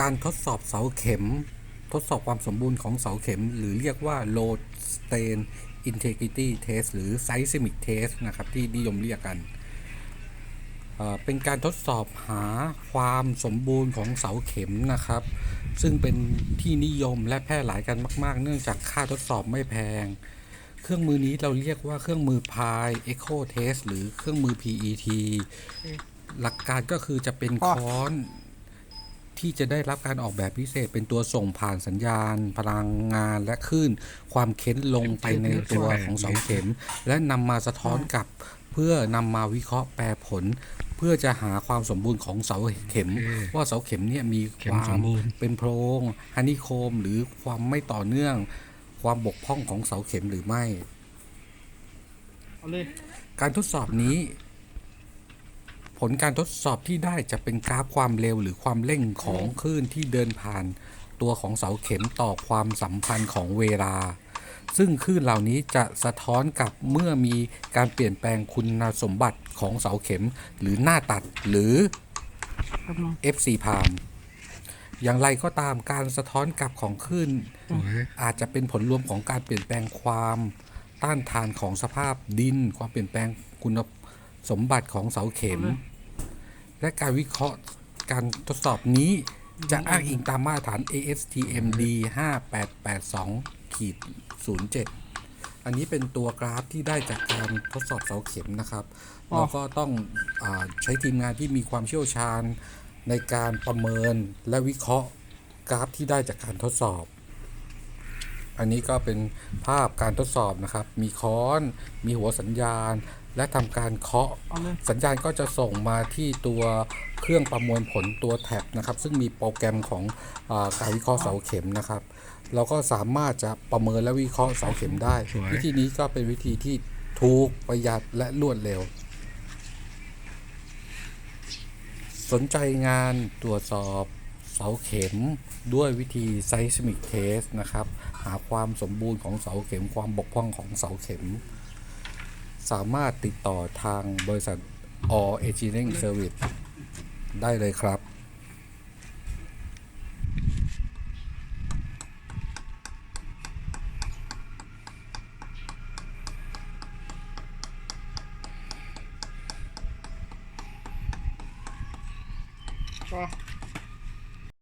การทดสอบเสาเข็ม ทดสอบความสมบูรณ์ของเสาเข็ม หรือเรียกว่า load strain integrity test หรือ seismic test นะครับ ที่นิยมเรียกกันเป็นการทดสอบหาความสมบูรณ์ของเสาเข็มนะครับ ซึ่งเป็นที่นิยมและแพร่หลายกันมาก ๆ เนื่องจากค่าทดสอบไม่แพง เครื่องมือนี้เราเรียกว่าเครื่องมือ Pi Echo Test หรือเครื่องมือ PET หลักการก็คือจะเป็นค้อน ที่จะได้รับการออกแบบพิเศษ เป็นตัวส่งผ่านสัญญาณ พลังงานและคลื่นความเค้นลงไปในตัวของเสาเข็ม และนำมาสะท้อนกลับ เพื่อนำมาวิเคราะห์แปลผล เพื่อจะหาความสมบูรณ์ของเสาเข็มโอเคว่าเสาเข็มเนี่ยมีเข็คมวาสมมบูรณ์เป็นโพรงฮันนิโคมหรือความไม่ต่อเนื่อง ความบกพร่องของเสาเข็มหรือไม่ เอาเลยการทดสอบนี้ผ ลการทดสอบที่ได้จะเป็นกราฟความเร็วหรือความเร่งของคลื่นที่เดินผ่านตัวของเสาเข็มต่อความสัมพันธ์ของเวลา ซึ่งคลื่นเหล่านี้จะสะท้อนกลับเมื่อมีการเปลี่ยนแปลงคุณสมบัติของเสาเข็มหรือหน้าตัดหรือ FC พามอย่างไรก็ตามการสะท้อนกลับของคลื่นอาจจะเป็นผลรวมของการเปลี่ยนแปลงความต้านทานของสภาพดิน ความเปลี่ยนแปลงคุณสมบัติของเสาเข็ม และการวิเคราะห์การทดสอบนี้ จะอ้างอิงตามมาตรฐาน ASTM D 5882ขีด07 อันนี้เป็นตัวกราฟที่ได้จากการทดสอบเสาเข็มนะครับอ๋อเราก็ต้องอาใช้ทีมงานที่มีความเชี่ยวชาญในการประเมินและวิเคราะห์กราฟที่ได้จากการทดสอบ อันนี้ก็เป็นภาพการทดสอบนะครับ มีค้อน มีหัวสัญญาณ และทำการเคาะเอาเลยสัญญาณก็จะส่งมาที่ตัวเครื่องประมวลผลตัวแท็บนะครับ ซึ่งมีโปรแกรมของอาการวิเคราะห์เสาเข็มนะครับ เราก็สามารถจะประเมินและวิเคราะห์เสาเข็มได้สวยวิธีนี้ก็เป็นวิธีที่ถูกประหยัดและรวดเร็ว สนใจงานตรวจสอบ เสาเข็มด้วยวิธี seismic test นะครับ หาความสมบูรณ์ของเสาเข็มความบกพร่องของเสาเข็ม สามารถติดต่อทางบริษัท All Engineering Service ได้เลยครับก็